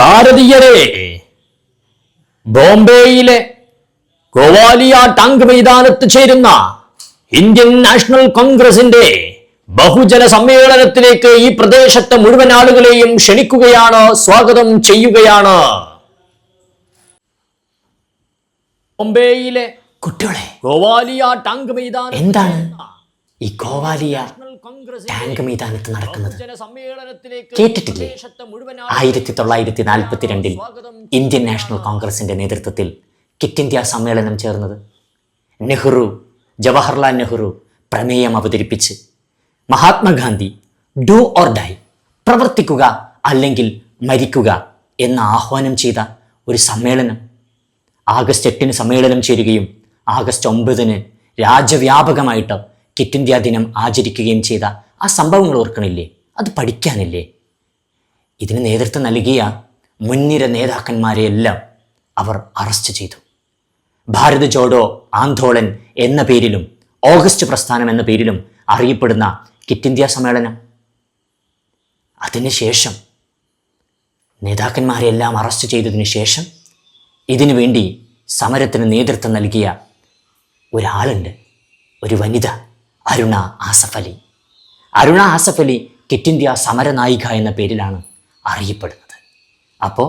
ഭാരതീയരെ ബോംബെയിലെ ഗോവാലിയ ടാങ്ക് മൈതാനത്ത് ചേരുന്ന ഇന്ത്യൻ നാഷണൽ കോൺഗ്രസിന്റെ ബഹുജന സമ്മേളനത്തിലേക്ക് ഈ പ്രദേശത്തെ മുഴുവൻ ആളുകളെയും ക്ഷണിക്കുകയാണ് സ്വാഗതം ചെയ്യുകയാണ്. ബോംബെയിലെ കുട്ടികളെ ഗോവാലിയ ടാങ്ക് മൈതാനം എന്താണ് ഈ ഗോവാലിയ ടാങ്ക് മൈതാനത്ത് നടക്കുന്നത്. കേട്ടിട്ടില്ലേ? ആയിരത്തി തൊള്ളായിരത്തി നാൽപ്പത്തിരണ്ടിൽ ഇന്ത്യൻ നാഷണൽ കോൺഗ്രസിന്റെ നേതൃത്വത്തിൽ കിറ്റ് ഇന്ത്യ സമ്മേളനം ചേർന്നത്. നെഹ്റു ജവഹർലാൽ നെഹ്റു പ്രമേയം അവതരിപ്പിച്ച് മഹാത്മാഗാന്ധി ഡു ഓർ ഡൈ പ്രവർത്തിക്കുക അല്ലെങ്കിൽ മരിക്കുക എന്ന് ആഹ്വാനം ചെയ്ത ഒരു സമ്മേളനം. ആഗസ്റ്റ് എട്ടിന് സമ്മേളനം ചേരുകയും ആഗസ്റ്റ് ഒമ്പതിന് രാജ്യവ്യാപകമായിട്ട് കിറ്റ് ഇന്ത്യ ദിനം ആചരിക്കുകയും ചെയ്ത ആ സംഭവങ്ങൾ ഓർക്കണില്ലേ? അത് പഠിക്കാനില്ലേ? ഇതിന് നേതൃത്വം നൽകിയ മുൻനിര നേതാക്കന്മാരെയെല്ലാം അവർ അറസ്റ്റ് ചെയ്തു. ഭാരത് ജോഡോ ആന്തോളൻ എന്ന പേരിലും ഓഗസ്റ്റ് പ്രസ്ഥാനം എന്ന പേരിലും അറിയപ്പെടുന്ന കിറ്റ് ഇന്ത്യ സമ്മേളനം. അതിനുശേഷം നേതാക്കന്മാരെല്ലാം അറസ്റ്റ് ചെയ്തതിനു ശേഷം ഇതിനു വേണ്ടി സമരത്തിന് നേതൃത്വം നൽകിയ ഒരാളുണ്ട് ഒരു വനിത. അരുണ ആസഫ് അലി അരുണ ആസഫ് അലി കിറ്റ് ഇന്ത്യ സമരനായിക എന്ന പേരിലാണ് അറിയപ്പെടുന്നത്. അപ്പോൾ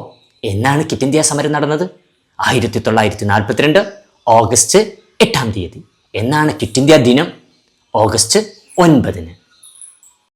എന്നാണ് കിറ്റ് ഇന്ത്യ സമരം നടന്നത്? ആയിരത്തി തൊള്ളായിരത്തി നാൽപ്പത്തിരണ്ട് ഓഗസ്റ്റ് എട്ടാം തീയതി. എന്നാണ് കിറ്റ് ഇന്ത്യ ദിനം? ഓഗസ്റ്റ് ഒൻപതിന്.